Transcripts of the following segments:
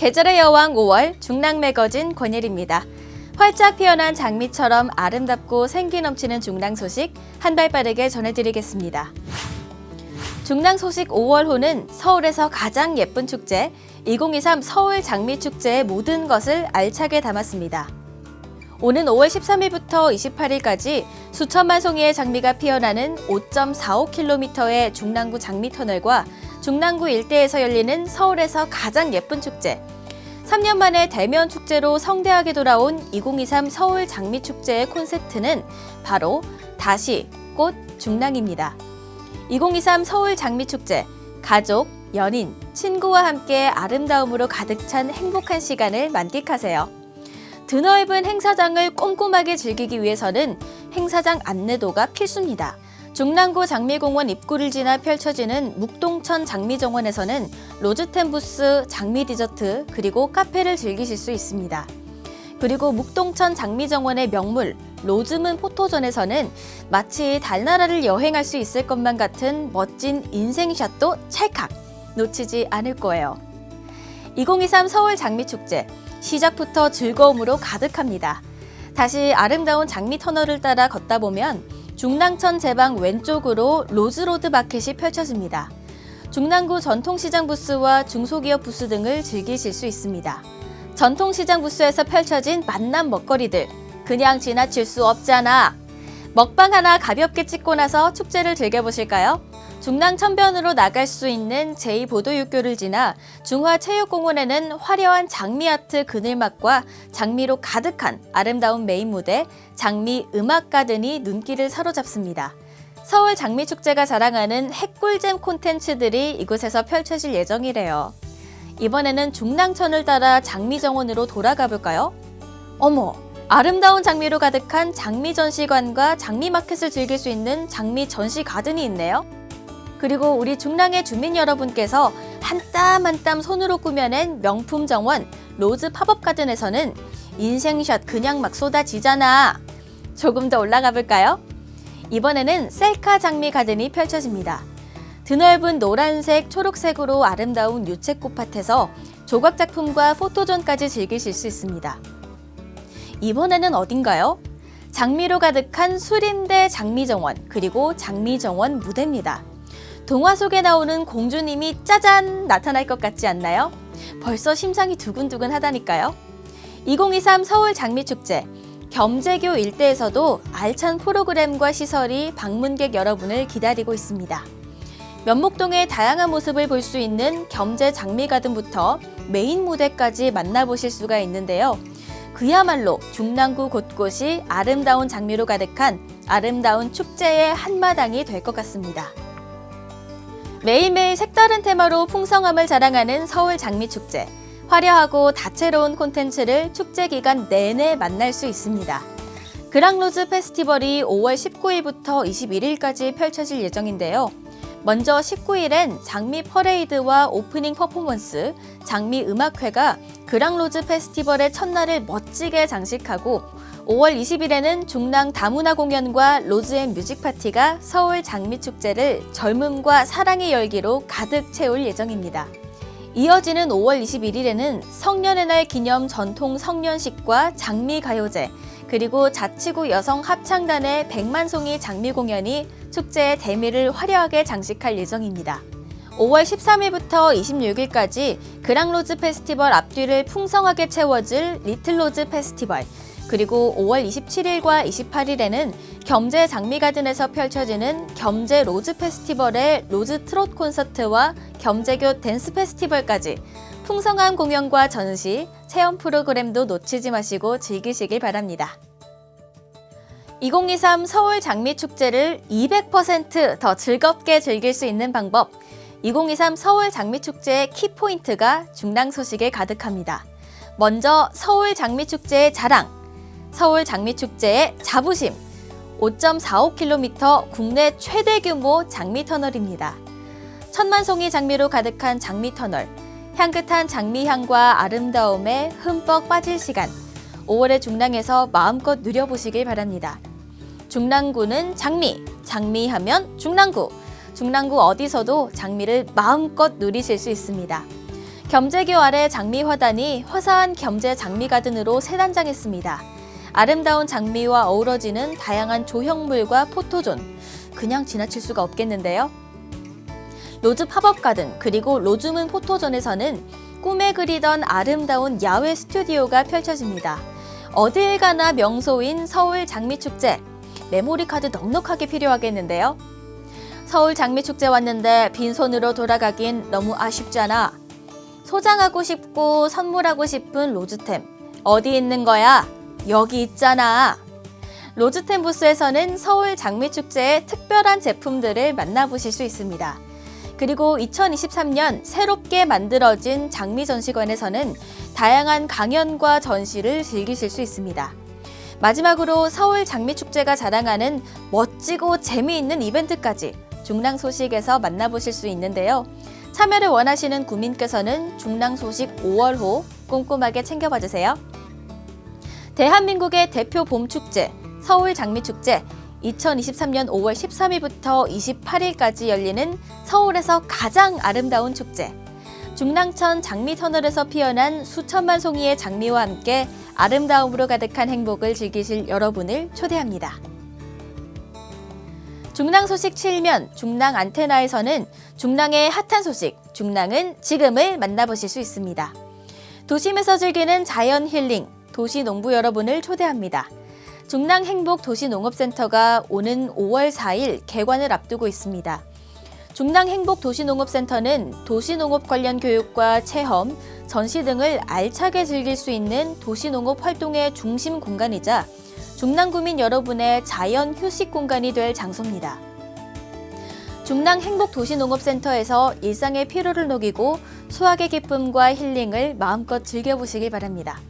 계절의 여왕 5월 중랑 매거진 권예리입니다. 활짝 피어난 장미처럼 아름답고 생기 넘치는 중랑 소식 한 발 빠르게 전해드리겠습니다. 중랑 소식 5월호는 서울에서 가장 예쁜 축제 2023 서울 장미 축제의 모든 것을 알차게 담았습니다. 오는 5월 13일부터 28일까지 수천만 송이의 장미가 피어나는 5.45km의 중랑구 장미터널과 중랑구 일대에서 열리는 서울에서 가장 예쁜 축제. 3년 만에 대면 축제로 성대하게 돌아온 2023 서울 장미 축제의 콘셉트는 바로 다시 꽃 중랑입니다. 2023 서울 장미 축제 가족, 연인, 친구와 함께 아름다움으로 가득 찬 행복한 시간을 만끽하세요. 드넓은 행사장을 꼼꼼하게 즐기기 위해서는 행사장 안내도가 필수입니다. 중랑구 장미공원 입구를 지나 펼쳐지는 묵동천 장미정원에서는 로즈템 부스, 장미 디저트, 그리고 카페를 즐기실 수 있습니다. 그리고 묵동천 장미정원의 명물 로즈문 포토존에서는 마치 달나라를 여행할 수 있을 것만 같은 멋진 인생샷도 찰칵 놓치지 않을 거예요. 2023 서울 장미축제 시작부터 즐거움으로 가득합니다. 다시 아름다운 장미 터널을 따라 걷다 보면 중랑천 제방 왼쪽으로 로즈로드 마켓이 펼쳐집니다. 중랑구 전통시장 부스와 중소기업 부스 등을 즐기실 수 있습니다. 전통시장 부스에서 펼쳐진 만남 먹거리들 그냥 지나칠 수 없잖아. 먹방 하나 가볍게 찍고 나서 축제를 즐겨보실까요? 중랑 천변으로 나갈 수 있는 제2보도육교를 지나 중화체육공원에는 화려한 장미아트 그늘막과 장미로 가득한 아름다운 메인 무대 장미 음악가든이 눈길을 사로잡습니다. 서울 장미축제가 자랑하는 핵꿀잼 콘텐츠들이 이곳에서 펼쳐질 예정이래요. 이번에는 중랑천을 따라 장미정원으로 돌아가 볼까요? 어머, 아름다운 장미로 가득한 장미 전시관과 장미 마켓을 즐길 수 있는 장미 전시 가든이 있네요. 그리고 우리 중랑의 주민 여러분께서 한 땀 한땀 손으로 꾸며낸 명품 정원 로즈 팝업 가든에서는 인생샷 그냥 막 쏟아지잖아. 조금 더 올라가 볼까요? 이번에는 셀카 장미 가든이 펼쳐집니다. 드넓은 노란색, 초록색으로 아름다운 유채 꽃밭에서 조각 작품과 포토존까지 즐기실 수 있습니다. 이번에는 어딘가요? 장미로 가득한 수림대 장미정원, 그리고 장미정원 무대입니다. 동화 속에 나오는 공주님이 짜잔 나타날 것 같지 않나요? 벌써 심장이 두근두근 하다니까요. 2023 서울 장미축제. 겸재교 일대에서도 알찬 프로그램과 시설이 방문객 여러분을 기다리고 있습니다. 면목동의 다양한 모습을 볼 수 있는 겸재 장미가든부터 메인 무대까지 만나보실 수가 있는데요. 그야말로 중랑구 곳곳이 아름다운 장미로 가득한 아름다운 축제의 한마당이 될 것 같습니다. 매일매일 색다른 테마로 풍성함을 자랑하는 서울 장미축제. 화려하고 다채로운 콘텐츠를 축제 기간 내내 만날 수 있습니다. 그랑로즈 페스티벌이 5월 19일부터 21일까지 펼쳐질 예정인데요. 먼저 19일엔 장미 퍼레이드와 오프닝 퍼포먼스, 장미 음악회가 그랑로즈 페스티벌의 첫날을 멋지게 장식하고 5월 20일에는 중랑 다문화 공연과 로즈앤 뮤직 파티가 서울 장미 축제를 젊음과 사랑의 열기로 가득 채울 예정입니다. 이어지는 5월 21일에는 성년의 날 기념 전통 성년식과 장미 가요제, 그리고 자치구 여성 합창단의 백만송이 장미 공연이 축제의 대미를 화려하게 장식할 예정입니다. 5월 13일부터 26일까지 그랑로즈 페스티벌 앞뒤를 풍성하게 채워줄 리틀로즈 페스티벌, 그리고 5월 27일과 28일에는 겸재 장미가든에서 펼쳐지는 겸재 로즈 페스티벌의 로즈 트롯 콘서트와 겸재교 댄스 페스티벌까지 풍성한 공연과 전시, 체험 프로그램도 놓치지 마시고 즐기시길 바랍니다. 2023 서울 장미 축제를 200%더 즐겁게 즐길 수 있는 방법. 2023 서울 장미 축제의 키포인트가 중랑 소식에 가득합니다. 먼저 서울 장미 축제의 자랑, 서울 장미 축제의 자부심. 5.45km 국내 최대 규모 장미 터널입니다. 천만 송이 장미로 가득한 장미 터널. 향긋한 장미향과 아름다움에 흠뻑 빠질 시간. 5월의 중랑에서 마음껏 누려보시길 바랍니다. 중랑구는 장미, 장미하면 중랑구. 중랑구 어디서도 장미를 마음껏 누리실 수 있습니다. 겸재교 아래 장미 화단이 화사한 겸재 장미 가든으로 세단장했습니다. 아름다운 장미와 어우러지는 다양한 조형물과 포토존. 그냥 지나칠 수가 없겠는데요. 로즈 팝업 가든 그리고 로즈문 포토존에서는 꿈에 그리던 아름다운 야외 스튜디오가 펼쳐집니다. 어딜 가나 명소인 서울 장미축제. 메모리 카드 넉넉하게 필요하겠는데요. 서울 장미축제 왔는데 빈손으로 돌아가긴 너무 아쉽잖아. 소장하고 싶고 선물하고 싶은 로즈템. 어디 있는 거야? 여기 있잖아. 로즈템 부스에서는 서울 장미축제의 특별한 제품들을 만나보실 수 있습니다. 그리고 2023년 새롭게 만들어진 장미 전시관에서는 다양한 강연과 전시를 즐기실 수 있습니다. 마지막으로 서울 장미축제가 자랑하는 멋지고 재미있는 이벤트까지 중랑 소식에서 만나보실 수 있는데요. 참여를 원하시는 구민께서는 중랑 소식 5월호 꼼꼼하게 챙겨봐 주세요. 대한민국의 대표 봄축제 서울 장미축제 2023년 5월 13일부터 28일까지 열리는 서울에서 가장 아름다운 축제. 중랑천 장미터널에서 피어난 수천만 송이의 장미와 함께 아름다움으로 가득한 행복을 즐기실 여러분을 초대합니다. 중랑 소식 7면 중랑 안테나에서는 중랑의 핫한 소식, 중랑은 지금을 만나보실 수 있습니다. 도심에서 즐기는 자연 힐링, 도시 농부 여러분을 초대합니다. 중랑 행복 도시농업센터가 오는 5월 4일 개관을 앞두고 있습니다. 중랑 행복 도시농업센터는 도시농업 관련 교육과 체험, 전시 등을 알차게 즐길 수 있는 도시농업 활동의 중심 공간이자 중랑구민 여러분의 자연 휴식 공간이 될 장소입니다. 중랑 행복 도시농업센터에서 일상의 피로를 녹이고 수학의 기쁨과 힐링을 마음껏 즐겨보시기 바랍니다.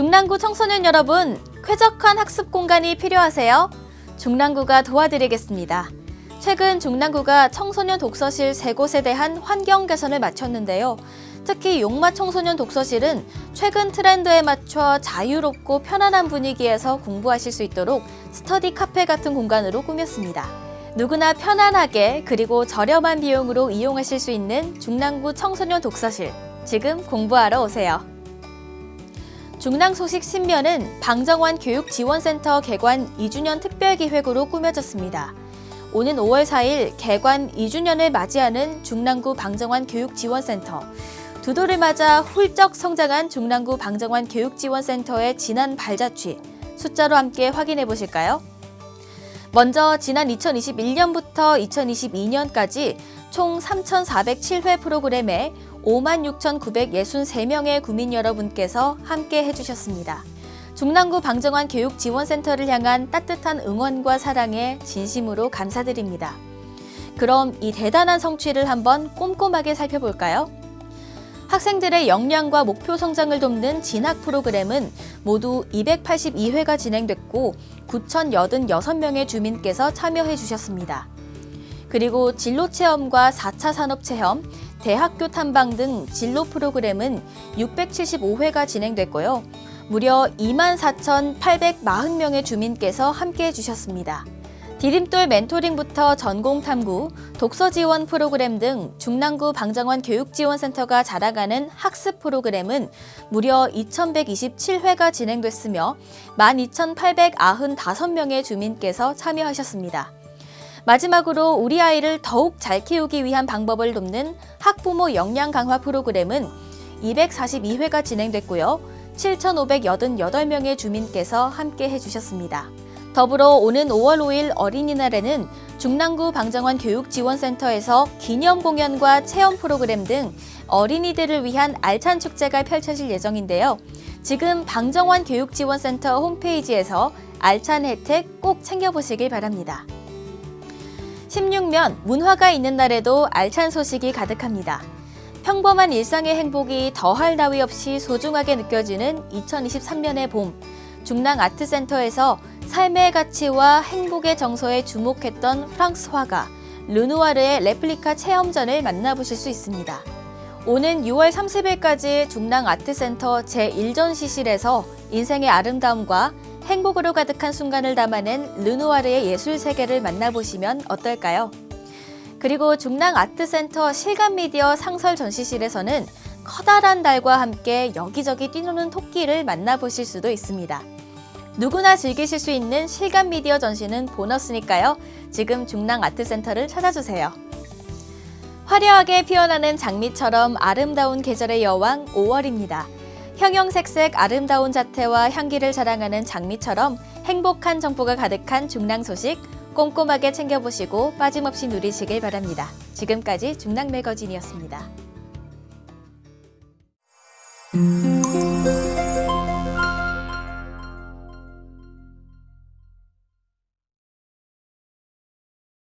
중랑구 청소년 여러분, 쾌적한 학습 공간이 필요하세요? 중랑구가 도와드리겠습니다. 최근 중랑구가 청소년 독서실 세 곳에 대한 환경 개선을 마쳤는데요. 특히 용마 청소년 독서실은 최근 트렌드에 맞춰 자유롭고 편안한 분위기에서 공부하실 수 있도록 스터디 카페 같은 공간으로 꾸몄습니다. 누구나 편안하게 그리고 저렴한 비용으로 이용하실 수 있는 중랑구 청소년 독서실. 지금 공부하러 오세요. 중랑 소식 신면은 방정환 교육지원센터 개관 2주년 특별기획으로 꾸며졌습니다. 오는 5월 4일 개관 2주년을 맞이하는 중랑구 방정환 교육지원센터. 두 돌을 맞아 훌쩍 성장한 중랑구 방정환 교육지원센터의 지난 발자취 숫자로 함께 확인해 보실까요? 먼저 지난 2021년부터 2022년까지 총 3,407회 프로그램에 56,963명의 구민 여러분께서 함께 해주셨습니다. 중랑구 방정환 교육지원센터를 향한 따뜻한 응원과 사랑에 진심으로 감사드립니다. 그럼 이 대단한 성취를 한번 꼼꼼하게 살펴볼까요? 학생들의 역량과 목표 성장을 돕는 진학 프로그램은 모두 282회가 진행됐고 9,086명의 주민께서 참여해 주셨습니다. 그리고 진로 체험과 4차 산업 체험, 대학교 탐방 등 진로 프로그램은 675회가 진행됐고요. 무려 24,840명의 주민께서 함께 해주셨습니다. 디딤돌 멘토링부터 전공 탐구, 독서 지원 프로그램 등 중랑구 방정환 교육지원센터가 자랑하는 학습 프로그램은 무려 2,127회가 진행됐으며 12,895명의 주민께서 참여하셨습니다. 마지막으로 우리 아이를 더욱 잘 키우기 위한 방법을 돕는 학부모 역량 강화 프로그램은 242회가 진행됐고요. 7,588명의 주민께서 함께 해주셨습니다. 더불어 오는 5월 5일 어린이날에는 중랑구 방정환 교육지원센터에서 기념 공연과 체험 프로그램 등 어린이들을 위한 알찬 축제가 펼쳐질 예정인데요. 지금 방정환 교육지원센터 홈페이지에서 알찬 혜택 꼭 챙겨보시길 바랍니다. 16면 문화가 있는 날에도 알찬 소식이 가득합니다. 평범한 일상의 행복이 더할 나위 없이 소중하게 느껴지는 2023년의 봄. 중랑 아트센터에서 삶의 가치와 행복의 정서에 주목했던 프랑스 화가 르누아르의 레플리카 체험전을 만나보실 수 있습니다. 오는 6월 30일까지 중랑 아트센터 제1전시실에서 인생의 아름다움과 행복으로 가득한 순간을 담아낸 르누아르의 예술 세계를 만나보시면 어떨까요? 그리고 중랑 아트센터 실감 미디어 상설 전시실에서는 커다란 달과 함께 여기저기 뛰노는 토끼를 만나보실 수도 있습니다. 누구나 즐기실 수 있는 실감 미디어 전시는 보너스니까요. 지금 중랑 아트센터를 찾아주세요. 화려하게 피어나는 장미처럼 아름다운 계절의 여왕 5월입니다. 형형색색 아름다운 자태와 향기를 자랑하는 장미처럼 행복한 정보가 가득한 중랑 소식 꼼꼼하게 챙겨보시고 빠짐없이 누리시길 바랍니다. 지금까지 중랑 매거진이었습니다.